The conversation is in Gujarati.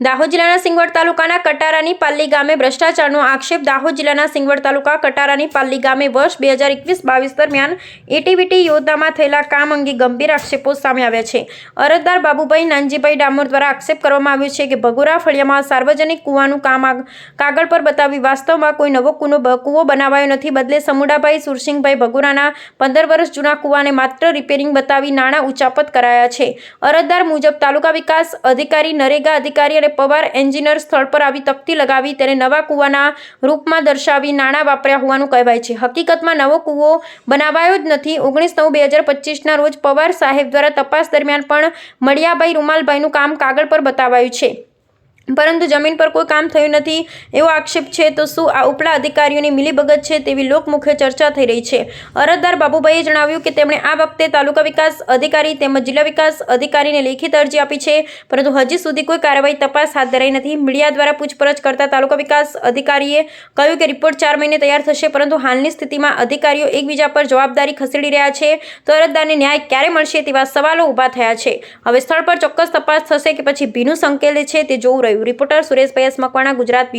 દાહોદ જિલ્લાના સિંગવડ તાલુકાના કટારાની પાલ્લી ગામે ભ્રષ્ટાચારનો આક્ષેપ. દાહોદ જિલ્લાના સિંગવડ તાલુકા કટારાની પાલ્લી ગામે વર્ષ બે હજાર એકવીસ બાવીસ દરમિયાન એટીવીટી યોજનામાં થયેલા કામ અંગે ગંભીર આક્ષેપો સામે આવ્યા છે. અરજદાર બાબુભાઈ નાનજીભાઈ ડામોર દ્વારા આક્ષેપ કરવામાં આવ્યો છે કે ભગોરા ફળિયામાં સાર્વજનિક કૂવાનું કામ કાગળ પર બતાવી વાસ્તવમાં કોઈ નવો કૂનો કૂવો બનાવાયો નથી. બદલે સમુડાભાઈ સુરસિંહભાઈ ભગોરાના પંદર વર્ષ જૂના કૂવાને માત્ર રિપેરિંગ બતાવી નાણાં ઉચાપત કરાયા છે. અરજદાર મુજબ તાલુકા વિકાસ અધિકારી નરેગા અધિકારી અને પવાર એન્જિનિયર સ્થળ પર આવી તકતી લગાવી તેને નવા કૂવાના રૂપમાં દર્શાવી નાણાં વાપર્યા હોવાનું કહેવાય છે. હકીકતમાં નવો કૂવો બનાવાયો જ નથી. ઓગણીસ નવ બે હજાર પચીસના રોજ પવાર સાહેબ દ્વારા તપાસ દરમિયાન પણ મળિયાભાઈ રૂમાલભાઈનું કામ કાગળ પર બતાવાયું છે. પરંતુ જમીન પર કોઈ કામ થયું નથી એવો આક્ષેપ છે, તો શું આ ઉપલા અધિકારીઓની મિલીભગત છે તેવી લોકમુખ્ય ચર્ચા થઈ રહી છે? અરજદાર બાબુભાઈએ જણાવ્યું કે તેમણે આ વખતે તાલુકા વિકાસ અધિકારી તેમજ જિલ્લા વિકાસ અધિકારીને લેખિત અરજી આપી છે, પરંતુ હજી સુધી કોઈ કાર્યવાહી તપાસ હાથ ધરાઈ નથી. મીડિયા દ્વારા પૂછપરછ કરતા તાલુકા વિકાસ અધિકારીએ કહ્યું કે રિપોર્ટ ચાર મહિને તૈયાર થશે, પરંતુ હાલની સ્થિતિમાં અધિકારીઓ એકબીજા પર જવાબદારી ખસેડી રહ્યા છે. તો અરજદારને ન્યાય ક્યારે મળશે તેવા સવાલો ઊભા થયા છે. હવે સ્થળ પર ચોક્કસ તપાસ થશે કે પછી ભીનું સંકેલે છે તે જોવું રહ્યું. રિપોર્ટર સુરેશભાઈ મકવાણા ગુજરાત